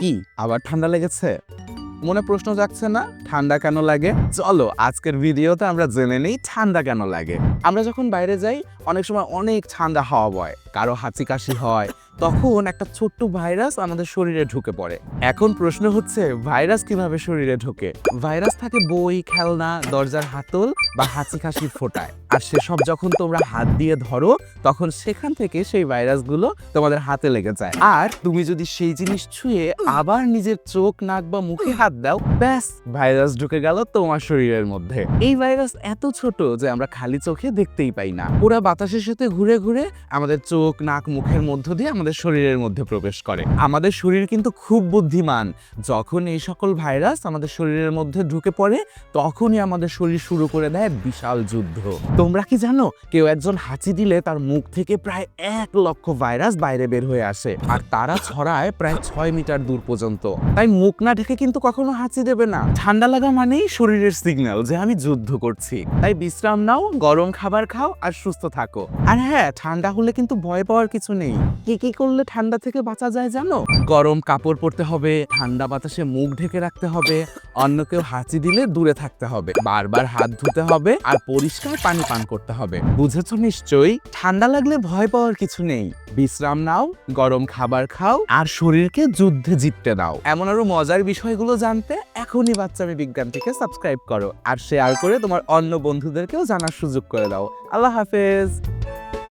কি? আবার ঠান্ডা লেগেছে? মনে প্রশ্ন জাগছে না? ঠান্ডা কেন লাগে? চলো, আজকের ভিডিওতে আমরা জেনে নেই ঠান্ডা কেন লাগে। আমরা যখন বাইরে যাই, অনেক সময় অনেক ঠান্ডা হাওয়া বয়। কারও হাঁচি কাশি হয়, তখন একটা ছোট্ট ভাইরাস আমাদের শরীরে ঢুকে পড়ে। এখন প্রশ্ন হচ্ছে, ভাইরাস কীভাবে শরীরে ঢোকে? ভাইরাস থাকে বই, খেলনা, দরজার হাতল বা হাঁচি কাশির ফোটায়। আর সেসব যখন তোমরা হাত দিয়ে ধরো, তখন সেখান থেকে সেই ভাইরাসগুলো তোমাদের হাতে লেগে যায়। আর তুমি যদি সেই জিনিস ছুঁয়ে আবার নিজের চোখ, নাক বা মুখে হাত দাও, ব্যাস, ভাইরাস ঢুকে গেল তোমার শরীরের মধ্যে। এই ভাইরাস এত ছোট যে আমরা খালি চোখে দেখতেই পাই না। পুরা বাতাসের সাথে ঘুরে ঘুরে আমাদের চোখ, নাক, মুখের মধ্য দিয়ে আমাদের শরীরের মধ্যে প্রবেশ করে। আমাদের শরীর কিন্তু খুব বুদ্ধিমান। যখন এই সকল ভাইরাস আমাদের শরীরের মধ্যে ঢুকে পড়ে, তখনই আমাদের শরীর শুরু করে দেয় বিশাল যুদ্ধ। তোমরা কি জানো, কেউ একজন হাঁচি দিলে তার মুখ থেকে প্রায় এক লক্ষ ভাইরাস বাইরে বের হয়ে আসে, আর তারা ছড়ায় প্রায় ছয় মিটার দূর পর্যন্ত। তাই মুখ না ঢেকে কিন্তু কখনো হাঁচি দেবে না। ঠান্ডা লাগা মানেই শরীরের সিগন্যাল যে আমি যুদ্ধ করছি। তাই বিশ্রাম নাও, গরম খাবার খাও আর সুস্থ থাকো। আর হ্যাঁ ঠান্ডা হলে কিন্তু ভয় পাওয়ার কিছু নেই। কি কি করলে ঠান্ডা থেকে বাঁচা যায় জানো? গরম কাপড় পরতে হবে, ঠান্ডা বাতাসে মুখ ঢেকে রাখতে হবে অন্য কেউ হাঁচি দিলে দূরে থাকতে হবে। বারবার হাত ধুতে হবে আর পরিষ্কার পানি পান করতে হবে। বুঝেছ নিশ্চয়ই? ঠান্ডা লাগলে ভয় পাওয়ার কিছু নেই। বিশ্রাম নাও, গরম খাবার খাও আর শরীরকে যুদ্ধে জিততে দাও। এমন আরও মজার বিষয়গুলো জানতে এখনই বাচ্চামি বিজ্ঞান থেকে সাবস্ক্রাইব করো। আর শেয়ার করে তোমার অন্য বন্ধুদেরকেও জানার সুযোগ করে দাও। আল্লাহ হাফেজ।